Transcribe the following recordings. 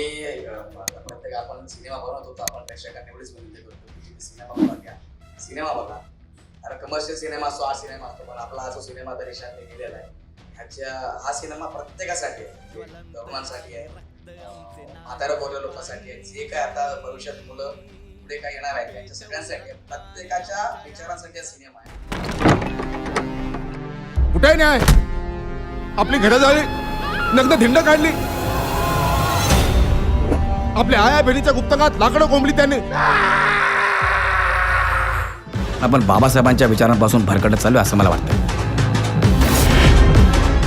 मी प्रत्येक आपण सिनेमा बनवत होतो आपण प्रेक्षकांना एवढीच विनंती करतो सिनेमा बघा घ्या. सिनेमा बघा. अरे कमर्शियल सिनेमा असतो हा सिनेमा असतो पण आपला हा जो सिनेमा आता निशांत केलेला आहे ह्याच्या हा सिनेमा प्रत्येकासाठी आहे. म्हणजे तरुणांसाठी आहे. अं, म्हाताऱ्या बोलल्या लोकांसाठी आहे. जे काय आता भविष्यात मुलं पुढे काय येणार आहे त्यांच्या सगळ्यांसाठी आहे. प्रत्येकाच्या विचारांसाठी हा सिनेमा आहे. कुठे न्याय आपली घरं झाली. नंतर धिंड काढली. आपल्या आया बहिणीच्या गुप्तकात लाकडं कोंबली त्यांनी. आपण बाबासाहेबांच्या विचारांपासून भरकटत चालू असं मला वाटतं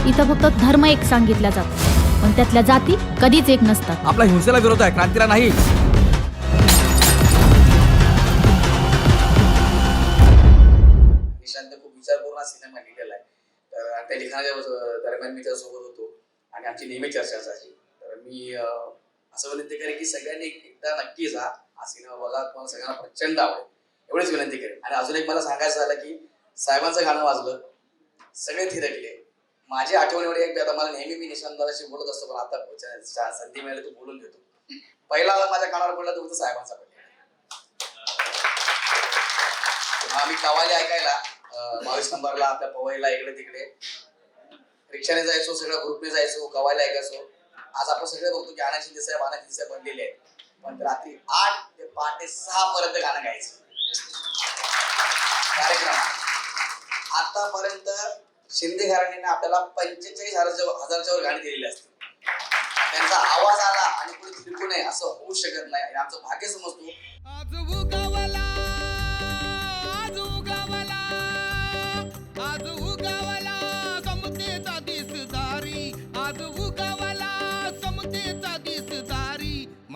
इथं फक्त धर्म एक सांगितला जातो. पण त्यातल्या जाती कधीच एक नसतात. आपला हिंसेला विरोध आहे क्रांतीला नाही. निशांत खूप विचारपूर्ण हा सिनेमा लिहिलेला आहे तर आणि त्या लिखाणाच्या दरम्यान मी त्याच्यासोबत होतो आणि आमची नेहमी चर्चा असायची. तर मी अं, असं विनंती करेन की सगळ्यांनी एकदा नक्कीच हा हा सिनेमा बघा तुम्हाला सगळ्यांना प्रचंड आवडेल. एवढीच विनंती करेन. आणि अजून एक मला सांगायचं झालं की साहेबांचं गाणं वाजलं सगळे थिरकले. माझी आठवण एवढी एक आता मला नेहमी मी निशांताशी बोलत असतो पण आता संधी मिळाली तू बोलून घेतो. पहिला आला माझ्या कानावर पडला तो साहेबांचा पडला. आम्ही कवाली ऐकायला बावीस नंबरला आपल्या पवईला इकडे तिकडे. रिक्षाने जायचो सगळं ग्रुपने जायचो कवाली ऐकायचो. आज आपण सगळे बघतो की आनाजी शिंदे साहेब आनंद साहेब बनलेले आहेत. पण रात्री आठ ते पहाटे सहा पर्यंत गाणं गायचं. कार्यक्रम. आतापर्यंत शिंदे घराण्याने आपल्याला पंचेचाळीस हजारच्या हजारच्या वर गाणी दिलेली असते त्यांचा आवाज आला आणि कुणी थिरकू नये असं होऊ शकत नाही. आणि आमचं भाग्य समजतो.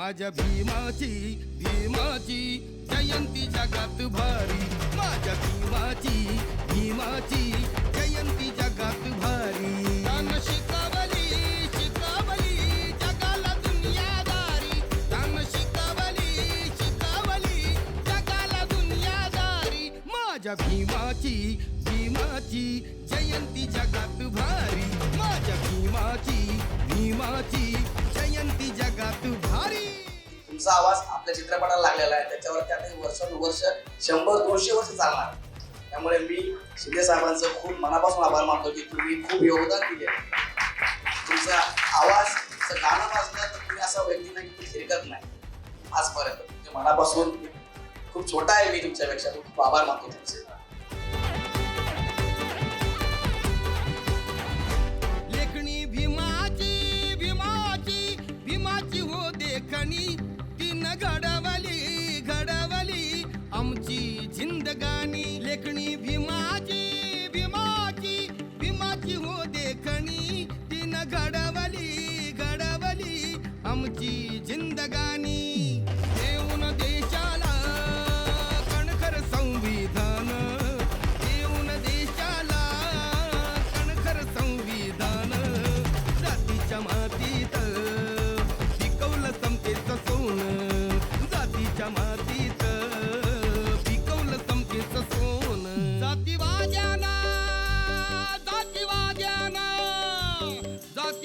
माझ्या भीमाची भीमाची जयंती जगात भारी. माझ्या भीमाची भीमाची जयंती जगात भारी. त्यानं शिकवली शिकवली जगाला दुनियादारी. त्यानं शिकवली शिकवली जगाला दुनियादारी. माझ्या भीमाची भीमाची जयंती जगात भारी. माझ्या भीमाची भीमाची जयंती जगात भारी तुमचा आवाज आपल्या चित्रपटाला लागलेला आहे. त्याच्यावर त्याने वर्षानुवर्ष शंभर दोनशे वर्ष चालणार त्यामुळे मी शिंदे साहेबांचं खूप मनापासून आभार मानतो की तुम्ही खूप योगदान दिले. तुमचा आवाज तुमचं गाणं वाजलं तर तुम्ही असा व्यक्ती नाही की फिरकत नाही. आजपर्यंत तुमच्या मनापासून खूप छोटा आहे मी तुमच्यापेक्षा. खूप आभार मानतो तुमचे. लेखणी भीमाची भीमाची भीमाची हो देखणी. घडवली घडवली. आमची जिंदगानी लेखणी भीमाची भीमाची भीमाची हो देखणी. तीन घडवली घडवली. आमची जिंदगानी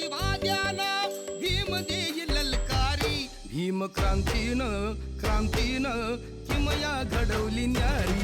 जातीवाद्याना भीम देही ललकारी भीम क्रांतीनं क्रांतीनं किमया घडवली न्यारी.